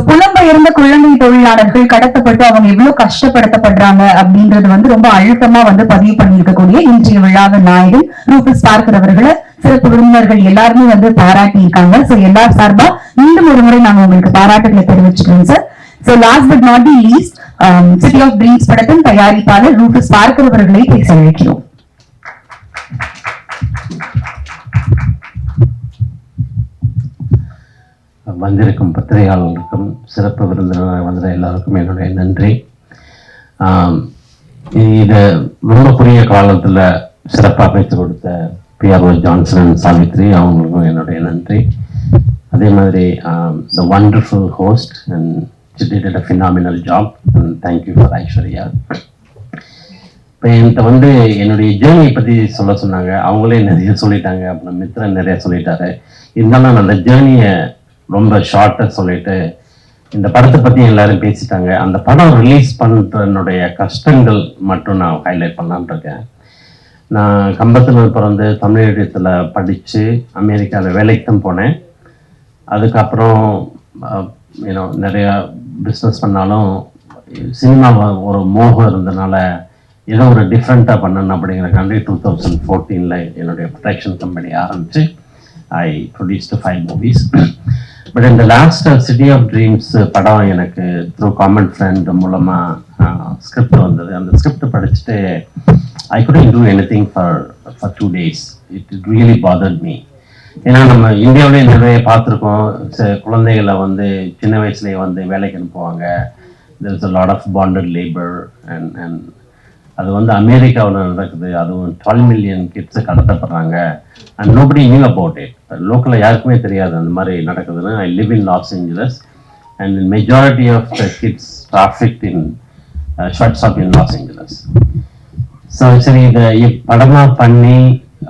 புலம்பெயர்ந்த குழந்தை தொழிலாளர்கள் கடத்தப்பட்டு அவங்க எவ்வளவு கஷ்டப்படுத்தப்படுறாங்க அப்படின்றது வந்து ரொம்ப அழுத்தமா வந்து பதிவு பண்ணியிருக்கக்கூடிய இன்றைய விழாவ நாயகன் ரூபஸ் பார்க்கர் அவர்களை சிறப்பு விருந்தினர்கள் எல்லாருமே வந்து பாராட்டி இருக்காங்க சோ எல்லார் சார்பா மீண்டும் ஒரு முறை நாங்க உங்களுக்கு பாராட்டுகளை தெரிவிச்சுக்கிறோம் sir so last but not the least city of dreams படத்தின் தயாரிப்பாளர் ரூபஸ் பார்க்கர் பேச அழைக்கிறோம். வந்திருக்கும் பத்திரிகையாளர்களுக்கும் சிறப்பு விருந்தினர் வந்த எல்லாருக்கும் என்னுடைய நன்றி. இதை இது ரொம்ப குறுகிய காலத்தில் சிறப்பாக பேச்சு கொடுத்த பிஆர்ஓ ஜான்சன் அண்ட் சாவித்ரி அவங்களுக்கும் என்னுடைய நன்றி. அதே மாதிரி the wonderful host and did a phenomenal job and thank you for Aishwarya. இப்போ என்கிட்ட வந்து என்னுடைய ஜேர்னியை பற்றி சொல்ல சொன்னாங்க. அவங்களே நிறைய சொல்லிட்டாங்க. அப்புறம் மித்ரன் நிறைய சொல்லிட்டாரு. இருந்தாலும் நான் அந்த ஜேர்னியை ரொம்ப ஷார்ட்டாக சொல்லிட்டு இந்த படத்தை பற்றி எல்லாரும் பேசிட்டாங்க. அந்த படம் ரிலீஸ் பண்ணுறனுடைய கஷ்டங்கள் மட்டும் நான் ஹைலைட் பண்ணலாம்னு இருக்கேன். நான் கம்பத்தில் பிறந்து தமிழகத்தில் படித்து அமெரிக்காவில் வேலைக்கு தான் போனேன். அதுக்கப்புறம் ஏன்னோ நிறையா பிஸ்னஸ் பண்ணாலும் சினிமா ஒரு மோகம் இருந்தனால ஏதோ ஒரு டிஃப்ரெண்ட்டாக பண்ணணும் அப்படிங்கிறக்காண்டி டூ தௌசண்ட் ஃபோர்டீனில் என்னுடைய ப்ரொடக்ஷன் கம்பெனி ஆரம்பித்து I produced five movies but இந்த லாஸ்ட் சிட்டி ஆஃப் ட்ரீம்ஸ் படம் எனக்கு த்ரூ காமன் ஃப்ரெண்ட் மூலமாக ஸ்கிரிப்ட் வந்தது. அந்த ஸ்கிரிப்ட் படிச்சுட்டு I couldn't do anything for for two days it it really bothered me ஏன்னா நம்ம இந்தியாவிலே நிறைய பார்த்துருக்கோம். ச- குழந்தைகளை வந்து சின்ன வயசுலேயே வந்து வேலைக்கு அனுப்புவாங்க. There is a lot of bonded labour and and அது வந்து அமெரிக்காவில் நடக்குது. அதுவும் twelve million kids கடத்தப்படுறாங்க. And nobody knew about it லோக்கலில் யாருக்குமே தெரியாது அந்த மாதிரி நடக்குதுன்னு. I live in Los Angeles and majority of the kids traffic in short of in Los Angeles so சரி இதை படமாக பண்ணி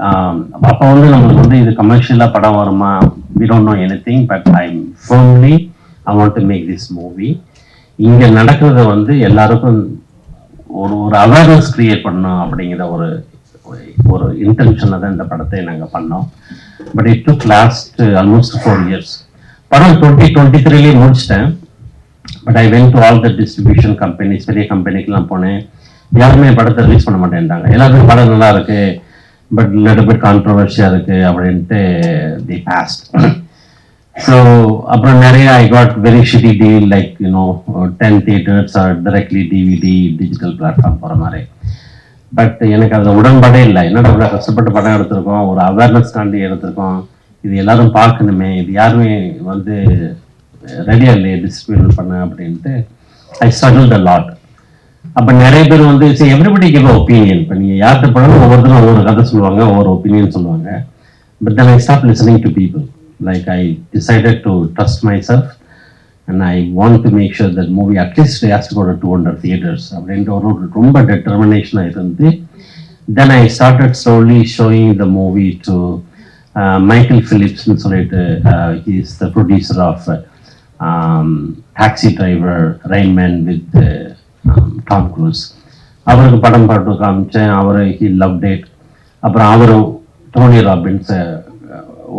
um, அப்போ வந்து நம்மளுக்கு வந்து இது கமர்ஷியலாக படம் வருமா? We don't know anything but I firmly I want to make this movie இங்கே நடக்கிறத வந்து எல்லாருக்கும் ஒரு ஒரு அவேர்னஸ் கிரியேட் பண்ணணும் அப்படிங்கிற ஒரு ஒரு இன்டென்ஷனில் தான் இந்த படத்தை நாங்கள் பண்ணோம். But it took last almost four years படம் டுவெண்ட்டி டுவெண்ட்டி த்ரீலேயே முடிச்சிட்டேன். But I went to all the distribution companies பெரிய கம்பெனிக்கெலாம் போனேன். யாருமே படத்தை ரிலீஸ் பண்ண மாட்டேன்ட்டாங்க. எல்லாருமே படம் நல்லா இருக்கு. பட் லிட்டில் பிட் கான்ட்ரவர்ஷியாக இருக்கு அப்படின்ட்டு தி பாஸ்ட் ஸோ அப்புறம் நிறைய I got very shitty deal like you know ten theatres or directly DVD digital platform போகிற மாதிரி. பட் எனக்கு அதில் உடன்பாடே இல்லை. என்னடா இவ்வளோ கஷ்டப்பட்டு படம் எடுத்திருக்கோம்? ஒரு அவேர்னஸ் தாண்டி எடுத்திருக்கோம். இது எல்லாரும் பார்க்கணுமே. இது யாருமே வந்து ரெடியாக இல்லையே டிஸ்ட்ரிபியூட் பண்ண அப்படின்ட்டு ஐ ஸ்ட்ரகிள் த லாட் அப்போ நிறைய பேர் வந்து சரி எவ்ரிபடி கிவ் ஒப்பீனியன் இப்போ நீங்கள் யார்கிட்ட போனாலும் ஒவ்வொருத்தரும் ஒவ்வொரு கதை சொல்லுவாங்க ஒவ்வொரு ஒப்பீனியன் சொல்லுவாங்க. But then I stop listening to people like I decided to trust myself and I want to make sure that movie at least has to go two hundred theatres அப்படின்ற ஒரு ரொம்ப டெட்டர்மினேஷனாக இருந்து then I started slowly showing the movie to Michael ஃபிலிப்ஸ்னு சொல்லிட்டு is the producer of Taxi Driver Rain Man with Tom Cruise அவருக்கு படம் பாட்டு காமிச்சேன் அவர் ஹி லவ் டேட் அப்புறம் அவரும் டோனி ராபின்ஸ்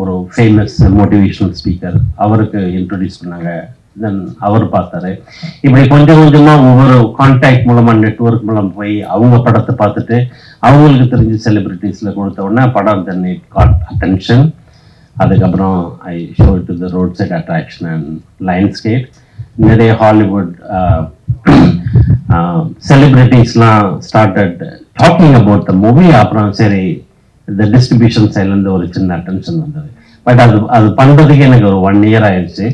ஒரு ஃபேமஸ் மோட்டிவேஷனல் ஸ்பீக்கர் அவருக்கு இன்ட்ரடியூஸ் பண்ணாங்க. தென் அவர் பார்த்தாரு இப்படி கொஞ்சம் கொஞ்சமாக ஒவ்வொரு கான்டாக்ட் மூலமாக நெட்வொர்க் மூலம் போய் அவங்க படத்தை பார்த்துட்டு அவங்களுக்கு தெரிஞ்ச செலிபிரிட்டிஸில் கொடுத்த உடனே படம் தென் இட் காட் அட்டென்ஷன் அதுக்கப்புறம் I show to the Roadside Attraction and Lionsgate நிறைய Hollywood செலிபிரிட்டிஸ்லாம் started talking about the movie அப்புறம் சரி இந்த டிஸ்ட்ரிபியூஷன் சைட்லேருந்து ஒரு சின்ன அட்டென்ஷன் வந்தது. பட் அது அது பண்ணுறதுக்கு எனக்கு ஒரு ஒன் இயர் ஆயிடுச்சு.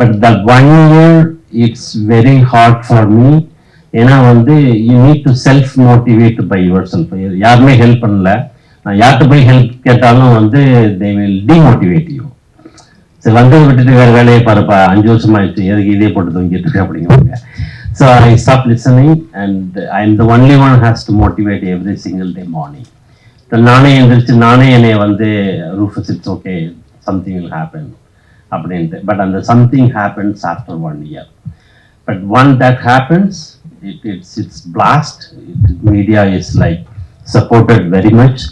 But the one year it's very hard for me ஏன்னா வந்து you need to self motivate by yourself யாருமே ஹெல்ப் பண்ணல. நான் யார்கிட்ட போய் ஹெல்ப் கேட்டாலும் வந்து தே வில் டிமோட்டிவேட் யூ சரி வந்ததை விட்டுட்டு வேற வேலையை பாருப்பா. அஞ்சு வருஷம் ஆயிடுச்சு எதுக்கு இதே போட்டு தூங்கிட்டு இருக்கு அப்படிங்கிறாங்க so I stop listening and I am the only one has to motivate every single day morning நானே எந்திரிச்சு நானே என்னை வந்து Rufus it's okay something will happen அப்படின்ட்டு. பட் அந்த something happens after one year but one that happens it it's it's blast media is like supported very much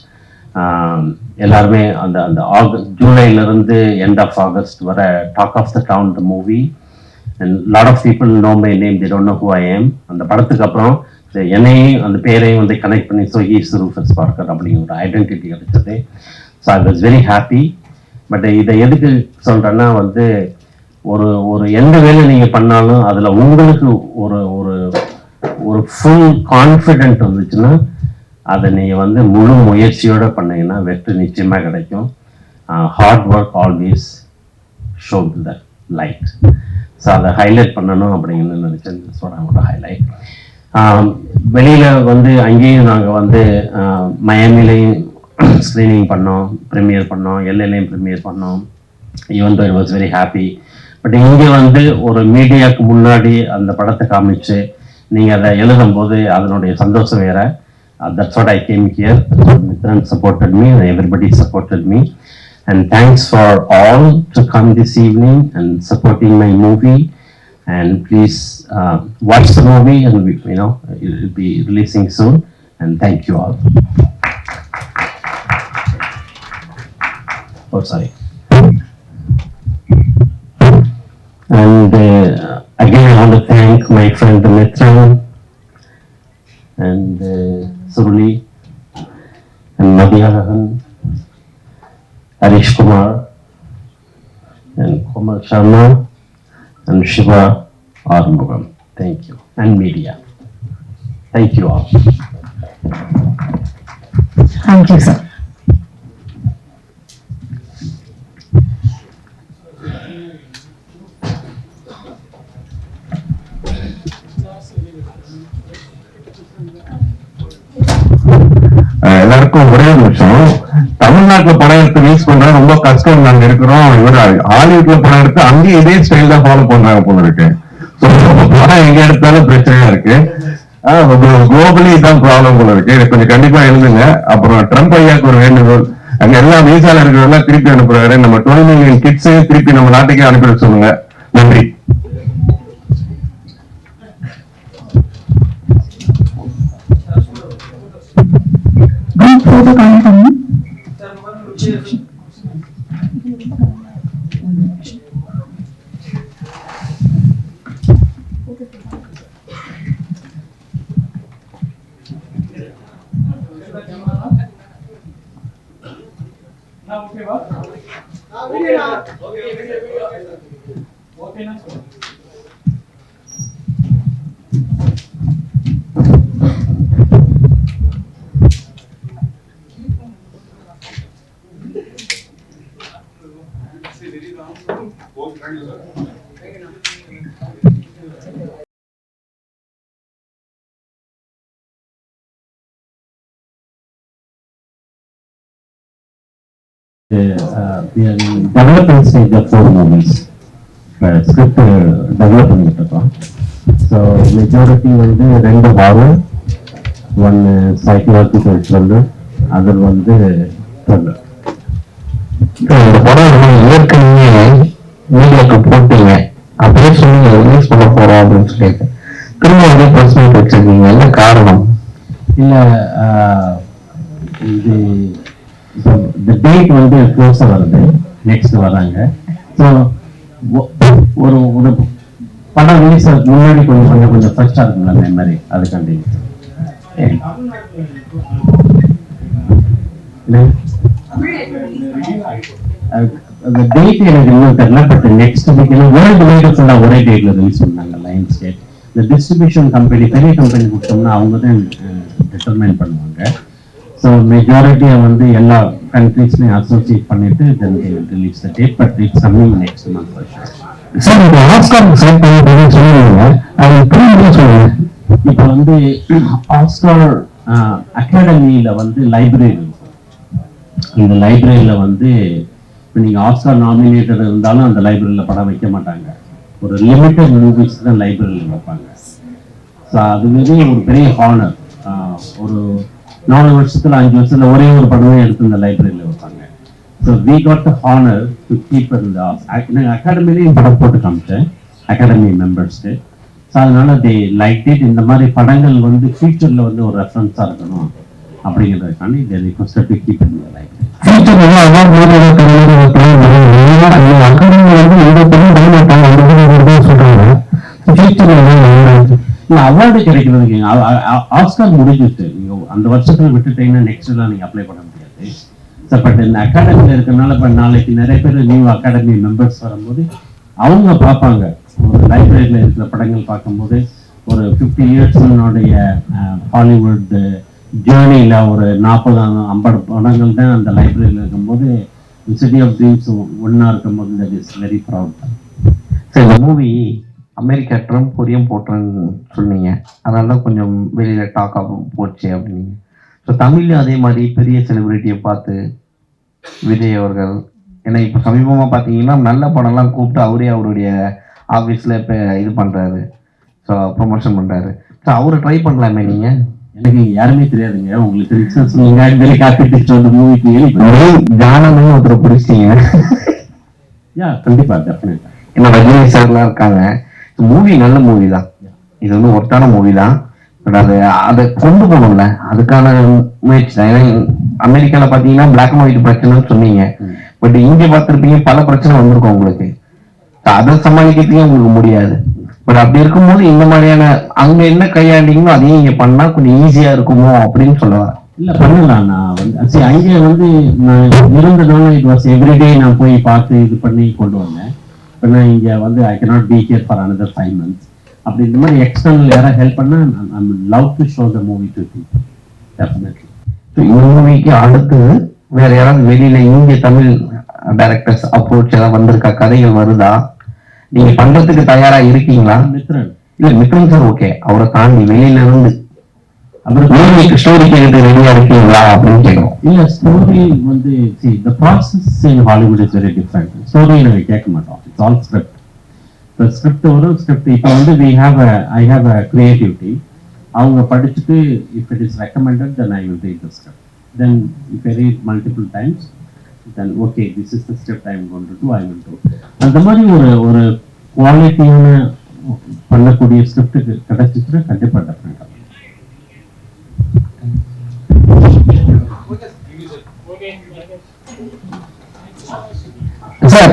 எல்லாருமே அந்த அந்த ஆகஸ்ட் ஜூலைலேருந்து எண்ட் ஆஃப் ஆகஸ்ட் வர talk of the town the movie and lot of people know my name they don't know who I am அந்த படத்துக்கு அப்புறம் என்னையும் அந்த பேரையும் வந்து கனெக்ட் பண்ணி ஸோ ஹீஸ் ரூஃபஸ் பார்க்கர் அப்படிங்கிற ஒரு ஐடென்டிட்டி கிடைச்சது. So I was very happy but இதை எதுக்கு சொல்கிறேன்னா வந்து ஒரு ஒரு எந்த வேலை நீங்கள் பண்ணாலும் அதில் உங்களுக்கு ஒரு ஒரு ஒரு ஃபுல் கான்ஃபிடென்ட் வந்துச்சுன்னா அதை நீங்கள் வந்து முழு முயற்சியோட பண்ணீங்கன்னா வெற்றி நிச்சயமாக கிடைக்கும். Hard work always show the light so அதை ஹைலைட் பண்ணணும் அப்படின்னு நினச்சேன். சொல்கிறாங்க ஹைலைட் வெளியில் வந்து அங்கேயும் நாங்கள் வந்து மயமிலையும் ஸ்க்ரீனிங் பண்ணோம் ப்ரீமியர் பண்ணோம் எல்எல்லையும் ப்ரீமியர் பண்ணோம். Even though it was very happy but இங்கே வந்து ஒரு மீடியாவுக்கு முன்னாடி அந்த படத்தை காமிச்சு நீங்கள் அதை எழுதும்போது அதனுடைய சந்தோஷம் வேற. That's what I came here Mithran supported me everybody supported me and thanks for all to come this evening and supporting my movie and please watch the movie and and we, uh, you know it will be all Oh, sorry. And uh, again, I want to thank my friend Mitra and uh, Suruli and Nadia Rahan, Arish Kumar and Komal Sharma and Shiva Armugam. Thank you. And media. Thank you all. Thank you, sir. எல்லாருக்கும் ஒரே ஒரு நிமிஷம். தமிழ்நாட்டுல படம் எடுத்து release பண்றது ரொம்ப கஷ்டம். நாங்க இருக்கிறோம். இவர் ஹாலிவுட்ல படம் எடுத்து அங்கேயும் இதே ஸ்டைல் தான் ஃபாலோ பண்றாங்க போல இருக்கு. படம் எங்க எடுத்தாலும் பிரச்சனையா இருக்கு. குளோபலி தான் ப்ராப்ளம் போல இருக்கு. கொஞ்சம் கண்டிப்பா எழுதுங்க. அப்புறம் ட்ரம்ப் ஐயாக்கு ஒரு வேண்டுகோள். அங்க எல்லா வீசால இருக்கிறவங்க திருப்பி அனுப்புறாரு. நம்ம டுவெல் மில்லியன் கிட்ஸையும் திருப்பி நம்ம நாட்டுக்கே அனுப்பிட சொல்லுங்க. நன்றி. Okay. Of four movies. Uh, script uh, develop பண்ணிட்டு இருக்கோம் ஸோ மெஜாரிட்டி வந்து ரெண்டு ஹாரர் ஒன்று சைக்கலாஜிக்கல் த்ரில்லர் அதர் வந்து த்ரில்லர் இந்த படம் ஏற்கனவே மீடியாக்கு போட்டீங்க அப்படியே சொன்னீங்க ரிலீஸ் பண்ண போறோம் அப்படின்னு சொல்லிட்டு. திரும்ப வந்து மீட் வச்சிருக்கீங்க என்ன காரணம்? இல்லை இது இந்த டேட் வந்து க்ளோஸாக வருது. நெக்ஸ்ட் வராங்க. ஸோ ஒரு ஒரு படம் ரிலீஸ் ஆகிறதுக்கு முன்னாடி கொஞ்சம் கொஞ்சம் கொஞ்சம் ஃபர்ஸ்டாக இருக்குங்களா மெமரி அதுக்காண்டி. அந்த டேட் எனக்கு இன்னும் தெரியல but next week worldwide ஃபுல்லாக ஒரே டேட்ல ரிலீஸ் பண்ணாங்க லைன் ஸ்டேட் இந்த டிஸ்ட்ரிபியூஷன் கம்பெனி பெரிய கம்பெனி கொடுத்தோம்னா அவங்க தான் டிட்டர்மைன் பண்ணுவாங்க. ஸோ மெஜாரிட்டியை வந்து எல்லா கண்ட்ரீஸ்லையும் அசோசியேட் பண்ணிட்டு then release the date but it's coming next month sir இப்போ ஆஸ்கார் செலக்ட் பண்ணி சொல்லுவீங்க அது புரியுது சொல்லுங்க? இப்போ வந்து ஆஸ்கார் அகாடமியில வந்து லைப்ரரி இந்த லைப்ரரியில வந்து இப்போ நீங்க ஆஸ்கார் நாமினேட்டர் இருந்தாலும் அந்த லைப்ரரியில படம் வைக்க மாட்டாங்க. ஒரு லிமிட்டட் மூவிஸ் தான் லைப்ரரியில் வைப்பாங்க. ஸோ அது மாரி ஒரு பெரிய ஹானர் ஒரு நாலு வருஷத்துல அஞ்சு வருஷத்துல ஒரே ஒரு படமே எடுத்து இந்த லைப்ரரியில் வைப்பாங்க. So we got the honour to keep இந்த நாங்கள் அகாடமிலையும் படம் போட்டு காமிச்சேன். அகாடமி மெம்பர்ஸ்க்கு ஸோ அதனால தே லைக் இட் இந்த மாதிரி படங்கள் வந்து ஃபியூச்சரில் வந்து ஒரு ரெஃபரன்ஸாக இருக்கணும் அப்படிங்கிறதுக்காண்டி they request to keep in இல்ல அவார்டு அ- ஆஸ்கார் முடிஞ்சிட்டு அந்த வருஷத்துல விட்டுட்டீங்கன்னா நெக்ஸ்ட்லாம் நீங்கள் நீங்க அப்ளை பண்ண முடியாது. சார் பட் இந்த அகாடமியில் இருக்கறனால இப்ப நாளைக்கு நிறைய பேர் நியூ அகாடமி மெம்பர்ஸ் வரும்போது அவங்க பார்ப்பாங்க. ஒரு லைப்ரரியில் இருக்கிற படங்கள் பார்க்கும்போது ஒரு ஃபிஃப்டி இயர்ஸ்னுடைய ஹாலிவுட் ஜேர்னியில் ஒரு நாற்பது ஐம்பது படங்கள் தான் அந்த லைப்ரரியில் இருக்கும்போது சிட்டி ஆஃப் ட்ரீம்ஸ் ஒன்றா இருக்கும்போது தட் இஸ் வெரி ப்ரௌட் சரி இந்த மூவி அமெரிக்கா ட்ரம்ப் கொரியம் போட்டுறன்னு சொன்னீங்க. அதனால தான் கொஞ்சம் வெளியில டாக் போச்சு அப்படின்னீங்க. ஸோ தமிழ்லையும் அதே மாதிரி பெரிய செலிபிரிட்டியை பார்த்து விஜய் அவர்கள் ஏன்னா இப்போ சமீபமாக பார்த்தீங்கன்னா நல்ல படம்லாம் கூப்பிட்டு அவரே அவருடைய ஆஃபீஸில் இப்போ இது பண்ணுறாரு ஸோ ப்ரொமோஷன் பண்ணுறாரு ஸோ அவரை ட்ரை பண்ணலாமே நீங்கள் எனக்கு யாருமே தெரியாதுங்க. உங்களுக்கு தெரிஞ்சு கிட்ட வந்து மூவிக்கு ஜானமும் ஒருத்தரை பிடிச்சிங்க யா கண்டிப்பா டெஃபினட்டா ஏன்னா ரஜினி சார்லாம் இருக்காங்க. மூவி நல்ல மூவி தான். இது வந்து ஒர்த்தான மூவி தான். பட் அது அதை கொண்டு போகணும்ல. அதுக்கான முயற்சி தான். ஏன்னா அமெரிக்கால பாத்தீங்கன்னா பிளாக் அண்ட் ஒயிட் பிரச்சனைன்னு சொன்னீங்க. பட் இங்க பார்த்திருப்பீங்க பல பிரச்சனை வந்திருக்கும் உங்களுக்கு. அதை சமாளிக்கிறதுக்கே உங்களுக்கு முடியாது. பட் அப்படி இருக்கும்போது இந்த மாதிரியான அங்க என்ன கையாண்டீங்களோ அதையும் இங்க பண்ணா கொஞ்சம் ஈஸியா இருக்குமோ அப்படின்னு சொல்லலாம். இல்ல பண்ணலாம். நான் வந்து சரி அங்கே வந்து நான் இருந்ததுனால இட் வாஸ் எவ்ரிடே நான் போய் பார்த்து இது பண்ணி கொண்டு வந்தேன். நான் இங்க வந்து I cannot be here for another five months அப்படி இந்த மாதிரி எக்ஸ்டர்னல் யாராவது ஹெல்ப் பண்ணா I'm love to show the movie to definitely இந்த மூவிக்கு அடுத்து வேற யாராவது வெளியில இந்திய தமிழ் டைரக்டர்ஸ் அப்ரோச் ஏதாவது வந்திருக்கா? கதைகள் வருதா? நீங்க பண்றதுக்கு தயாரா இருக்கீங்களா? மித்ரன். இல்ல மித்ரன் சார் ஓகே அவரை தாண்டி வெளியில இருந்து ஸ்டோரி ரெடியா இருக்கீங்களா அப்படின்னு கேட்கணும். இல்ல ஸ்டோரி வந்து see the process in Hollywood story நாங்க கேட்க மாட்டோம். இட்ஸ் ஆல் ஸ்கிரிப்ட் இப்போ ஸ்கிரிப்ட் வரும் ஸ்கிரிப்ட் இப்போ வந்து we have I have a அவங்க படிச்சுட்டு if it is recommended then I will read the script then if I read multiple times then okay this is the script I am do I will do அந்த மாதிரி ஒரு ஒரு குவாலிட்டியான பண்ணக்கூடிய ஸ்கிரிப்டுக்கு கிடைச்சிச்சுன்னா கண்டிப்பா டெஃபினட்டாக சார்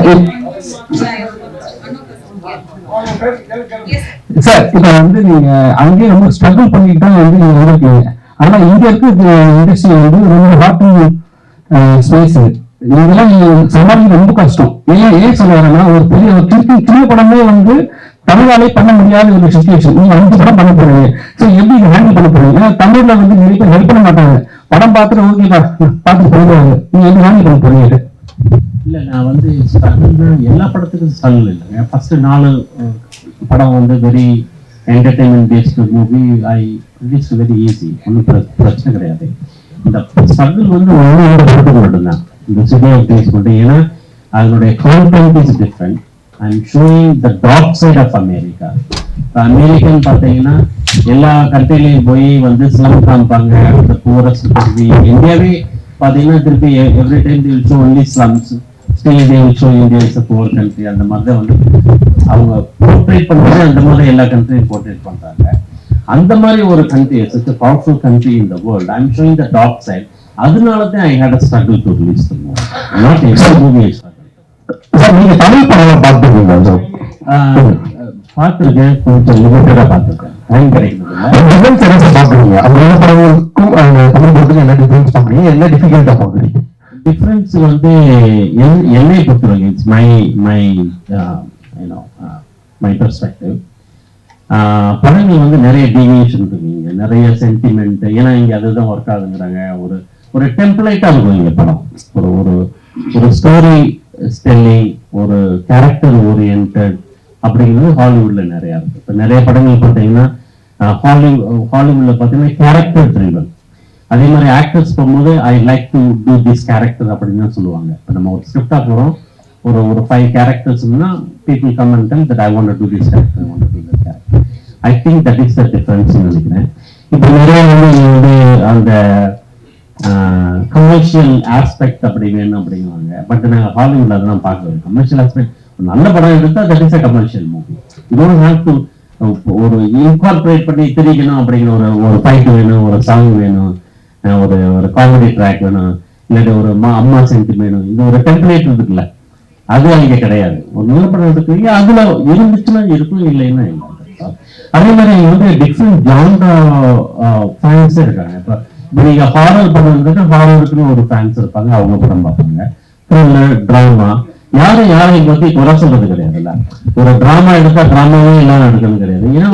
சார் இப்ப வந்து நீங்க அங்கேயே ரொம்ப ஸ்ட்ரகிள் பண்ணிட்டு தான் வந்து நீங்க வந்திருக்கீங்க. ஆனா இங்க இருக்க இண்டஸ்ட்ரி வந்து ரொம்ப ஹாட்டிங் ஸ்பேஸ் இதெல்லாம் நீங்க சமாளிக்க ரொம்ப கஷ்டம். ஏன் ஏன் சொல்ல வரேன்னா ஒரு பெரிய ஒரு திருப்பி சின்ன படமே வந்து தமிழாலே பண்ண முடியாத ஒரு சுச்சுவேஷன் நீங்க அஞ்சு படம் பண்ண போறீங்க. சோ எப்படி இதை ஹேண்டில் பண்ண போறீங்க? ஏன்னா தமிழ்ல வந்து நிறைய பேர் ஹெல்ப் பண்ண மாட்டாங்க. படம் பார்த்துட்டு ஓகேப்பா பார்த்து போயிடுவாங்க. நீங்க எப்படி ஹேண்டில் பண்ண போறீங்க இல்ல நான் வந்து ஸ்ட்ரகிள் எல்லா படத்துக்கும் ஸ்ட்ரகிள் இல்லைங்க ஃபர்ஸ்ட் நாலு படம் வந்து very entertainment based movie I release very easy ஒன்றும் பிரச்சனை கிடையாது. இந்த ஸ்ட்ரகிள் வந்து ஒன்று ரெண்டு படத்துக்கு மட்டும்தான். இந்த சிட்டி ஆஃப் டேஸ் மட்டும் ஏன்னா அதனுடைய content is different I am showing the dark side of America American பார்த்தீங்கன்னா எல்லா கண்ட்ரிலையும் போய் வந்து ஸ்லம் காமிப்பாங்க. இந்த பூரஸ்ட் திருப்பி இந்தியாவே பார்த்தீங்கன்னா திருப்பி every time they will show only slums still they will show India is a poor country அந்த மாதிரி தான் வந்து அவங்க போர்ட்ரேட் பண்ணுறது அந்த மாதிரி எல்லா கண்ட்ரியும் போர்ட்ரேட் பண்றாங்க. அந்த மாதிரி ஒரு country such a powerful country in the world I am showing the dark side அதனால தான் I had a struggle to release the movie not every movie sir நீங்க தமிழ் படம் பார்த்துருக்கீங்களா சார்? பார்த்துருக்கேன். கொஞ்சம் பார்த்துருக்கேன். டிஃபரன்ஸ் என்ன பாக்குறீங்க அந்த படங்களுக்கும் தமிழ் படத்துக்கும் என்ன டிஃபரன்ஸ் பாக்குறீங்க என்ன டிஃபிகல்ட்டா பாக்குறீங்க டிஃபரன்ஸ் வந்து என்- என்னை பொறுத்தவரைக்கும் it's my my you know my perspective படங்கள் வந்து நிறைய டீவியேஷன் இருக்குங்க நிறைய சென்டிமெண்ட் ஏன்னா இங்க அதுதான் ஒர்க் ஆகுங்கிறாங்க ஒரு ஒரு டெம்ப்ளேட்டா இருக்கும் இங்க படம். ஒரு ஒரு ஒரு ஸ்டோரி ஸ்டெல்லி ஒரு கேரக்டர் ஓரியன்ட் அப்படிங்கிறது ஹாலிவுட்ல நிறைய இருக்கு. இப்போ நிறைய படங்கள் பார்த்தீங்கன்னா ஹாலிவுட் ஹாலிவுட்ல பார்த்தீங்கன்னா கேரக்டர் ட்ரிவன் அதே மாதிரி ஆக்டர்ஸ் போகும்போது I like to do this character அப்படின்னு தான் சொல்லுவாங்க. இப்போ நம்ம ஒரு ஸ்கிரிப்டா போகிறோம் ஒரு ஒரு five கேரக்டர்ஸ்னா people come and tell that I want to this character I want to this character I think that is the difference நினைக்கிறேன். இப்போ நிறைய வந்து வந்து அந்த கமர்ஷியல் ஆஸ்பெக்ட் அப்படி வேணும் அப்படிங்குவாங்க. பட் நாங்கள் ஹாலிவுட்ல அதெல்லாம் பார்க்கறது கமர்ஷியல் ஆஸ்பெக்ட் நல்ல படம் எடுத்தா that is a commercial movie இதோட ஹேவ் டு ஒரு இன்கார்பரேட் பண்ணி திரிக்கணும் அப்படிங்கிற ஒரு ஒரு ஃபைட் வேணும் ஒரு சாங் வேணும் ஒரு ஒரு காமெடி ட்ராக் வேணும் இல்லாட்டி ஒரு அம்மா அம்மா சென்ட் வேணும். இந்த ஒரு டெம்ப்ளேட் இருக்குல்ல. அது அங்க கிடையாது. ஒரு நல்ல படம் எடுக்கிறீங்க அதுல இருந்துச்சுன்னா இருக்கும் இல்லைன்னா இல்லை. அதே மாதிரி வந்து டிஃப்ரெண்ட் ஜான்ரா ஃபேன்ஸே இருக்காங்க. இப்போ நீங்க ஹாரர் படம் ஹாரருக்குன்னு ஒரு ஃபேன்ஸ் இருப்பாங்க அவங்க படம் பார்ப்பாங்க. த்ரில்லர் டிராமா யாரும் யாரையும் வந்து குறை சொல்றது கிடையாதுல்ல. ஒரு டிராமா எடுத்தா டிராமாவே எல்லாரும் எடுக்கிறது கிடையாது. ஏன்னா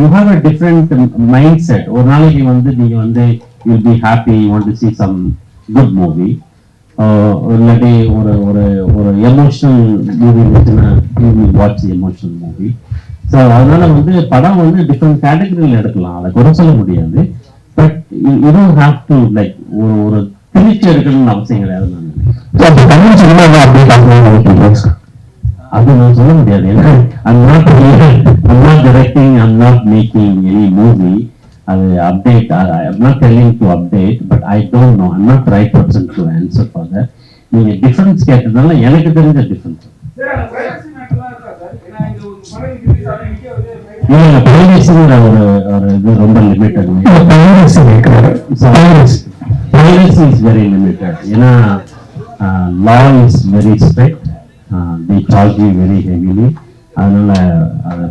you have a different mindset ஒரு நாளைக்கு வந்து நீங்க வந்து you be happy want to see some good movie இல்லாட்டி ஒரு ஒரு ஒரு எமோஷனல் மூவி இருந்துச்சுன்னா வாட்ச் எமோஷனல் மூவி ஸோ அதனால வந்து படம் வந்து டிஃப்ரெண்ட் கேட்டகரியில் எடுக்கலாம். அதை குறை சொல்ல முடியாது. பட் ஹாவ் டு லைக் ஒரு ஒரு திருச்சி எடுக்கணும்னு அவசியம் கிடையாது அது நான் சொல்ல முடியாது. ஏன்னா I'm not I'm not directing I'm not making any movie. அது update I'm not telling to update but I don't know. I'm not the right person to answer for that. நீங்க டிஃபரன்ஸ் கேட்டதுனால எனக்கு தெரிஞ்ச டிஃபரன்ஸ் இல்ல பிரைவேசிங்கிற ஒரு ஒரு இது ரொம்ப லிமிட்டட் இருக்கிறாரு. Privacy is very limited. ஏன்னா strict. Uh, they charge you very heavily. அதனால அதை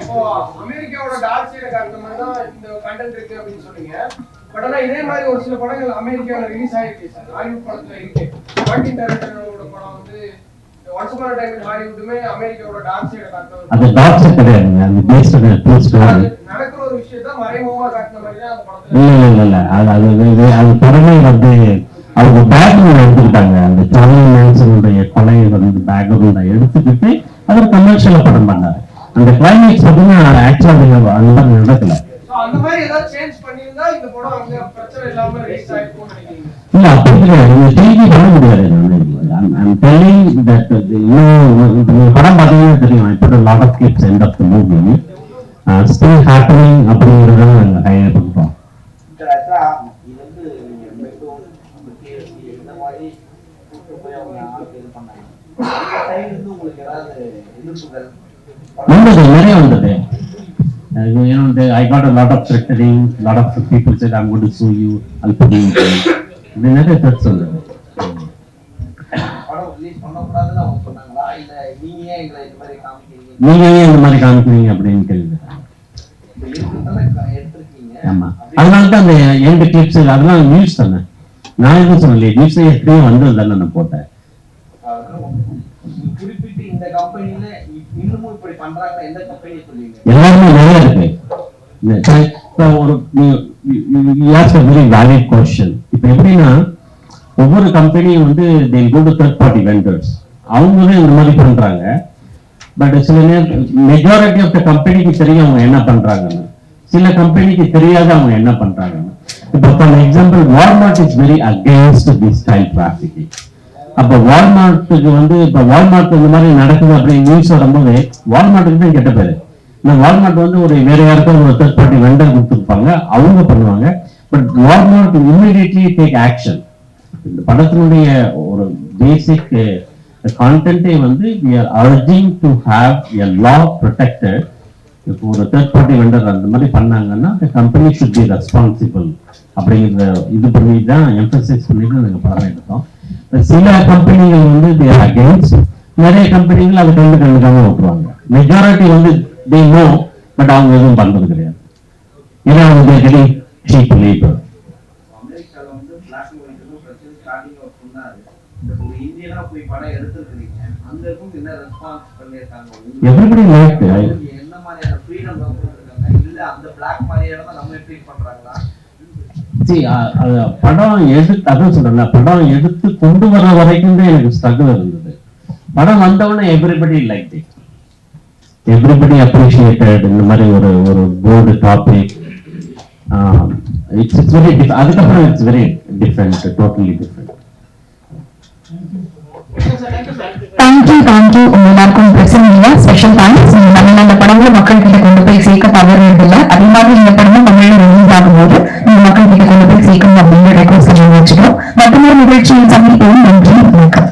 இப்போ அமெரிக்காவோட மாதிரி தான் இந்த கண்டென்ட் இருக்கு அப்படின்னு சொன்னீங்க. பட் ஆனா இதே மாதிரி ஒரு சில படங்கள் அமெரிக்கால ரிலீஸ் ஆயிருக்கு சார். ஹாலிவுட் படத்துல இருக்கு. மார்டின் டைரக்டரோட படம் வந்து அது டாக்டர் கிடையாதுங்க அது பேஸ்ட் ட்ரூ ஸ்டோரி அது நடக்கிற ஒரு விஷயத்த மறைமுகமா காட்டுன மாதிரி தான் அந்த படத்துல இல்ல இல்ல இல்ல அது அது அது படமே வந்து அவங்க பேக்ரவுண்ட் எடுத்துக்கிட்டாங்க. அந்த சார்லி மேன்சனுடைய கொலை வந்து பேக்ரவுண்ட் எடுத்துக்கிட்டு அவர் கமர்ஷியலா படம் பண்ணாரு. அந்த கிளைமேக்ஸ் பார்த்தீங்கன்னா ஆக்சுவலா அந்த நடக்கல So, அந்த மாதிரி ஏதாவது சேஞ்ச் பண்ணியிருந்தா இந்த படம் அங்க பிரச்சனை இல்லாம ரிலீஸ் ஆயிருக்கும்னு பண்ண முடியாது telling that படம் பார்த்தீங்கன்னா தெரியும். இப்போ lot of clips end of the movie still happening அப்படிங்கறத வந்தது நிறைய வந்தது. you know, the, I got a lot of threatening, lot of people said, I'm going to sue you, I'll put you in jail. நிறைய சொன்னாங்களா? இல்ல நீங்க ஏன் இந்த மாதிரி காமிக்கிறீங்க? அப்படின்னு கேள்வி. ஆமா. அதனால தான் அந்த எந்த கிளிப்ஸ் அதெல்லாம் நியூஸ் தானே நான் எதுவும் சொல்லலையே நியூஸ் எப்படியும் வந்தது தானே நான் போட்டேன். எல்லாருமே நிறைய இருக்கு. ஒரு வெரி வேலிட் கொஸ்டின் இப்போ எப்படின்னா ஒவ்வொரு கம்பெனியும் வந்து they go to third party vendors அவங்களே இந்த மாதிரி பண்றாங்க. பட் சில நேரம் மெஜாரிட்டி ஆஃப் த கம்பெனிக்கு தெரியும் அவங்க என்ன பண்றாங்கன்னு. சில கம்பெனிக்கு தெரியாத அவங்க என்ன பண்றாங்கன்னு. இப்போ for example Walmart is very against this style trafficking அப்போ வால்மார்ட்டுக்கு வந்து இப்போ வால்மார்ட் இந்த மாதிரி நடக்குது அப்படின்னு நியூஸ் வரும்போது வால்மார்ட்டுக்கு தான் கெட்ட பேர் இந்த வால்மார்ட் வந்து ஒரு வேற யாருக்கும் ஒரு தேர்ட் பார்ட்டி வெண்டர் கொடுத்துருப்பாங்க. அவங்க பண்ணுவாங்க. But Walmart immediately take action இந்த படத்தினுடைய ஒரு பேசிக் கான்டென்ட்டே eh, வந்து we are urging to have a law protected இப்போ ஒரு தேர்ட் பார்ட்டி வெண்டர் அந்த மாதிரி பண்ணாங்கன்னா அந்த கம்பெனி ஷுட் பி ரெஸ்பான்சிபிள் அப்படிங்கிற இது பண்ணி தான் எம்பசைஸ் பண்ணி தான் நாங்கள் படம் எடுத்தோம். சில கம்பெனிகள் வந்து தேர் அகேன்ஸ்ட் நிறைய கம்பெனிகள் அதை கண்டு கண்டுக்காம விட்டுருவாங்க. மெஜாரிட்டி வந்து they know பட் அவங்க எதுவும் பண்றது கிடையாது. ஏன்னா அவங்க இந்தியனா போய் படம் என்ன மாதிரியான ஃப்ரீடம் கொடுத்துருக்காங்க? இல்ல அந்த பிளாக் மாதிரியான தான் நம்ம ட்ரீட் பண்றாங்களா? எடுத்து அதான் சொல்றேன்ல படம் எடுத்து கொண்டு வர வரைக்கும் தான் எனக்கு ஸ்ட்ரகிள் இருந்தது. படம் வந்தவொடனே everybody like it everybody appreciated இந்த மாதிரி ஒரு ஒரு bold topic it's it's very அதுக்கப்புறம் it's very different totally different thank you thank you உங்க எல்லாருக்கும் பிரச்சனை இல்லை. ஸ்பெஷல் தேங்க்ஸ் நீங்க தமிழ் படங்களை மக்கள் கிட்ட கொண்டு போய் சேர்க்க தவறுறதில்லை அதே மாதிரி இந்த படமும் தமிழில் ரிலீஸ் ஆகும்போது நீங்க மக்கள் கிட்ட கொண்டு போய் சேர்க்கணும் அப்படின்னு ரெக்வஸ்ட் பண்ணி வச்சுக்கிறோம். மற்றொரு நிகழ்ச்சியை சந்திப்போம். நன்றி வணக்கம்.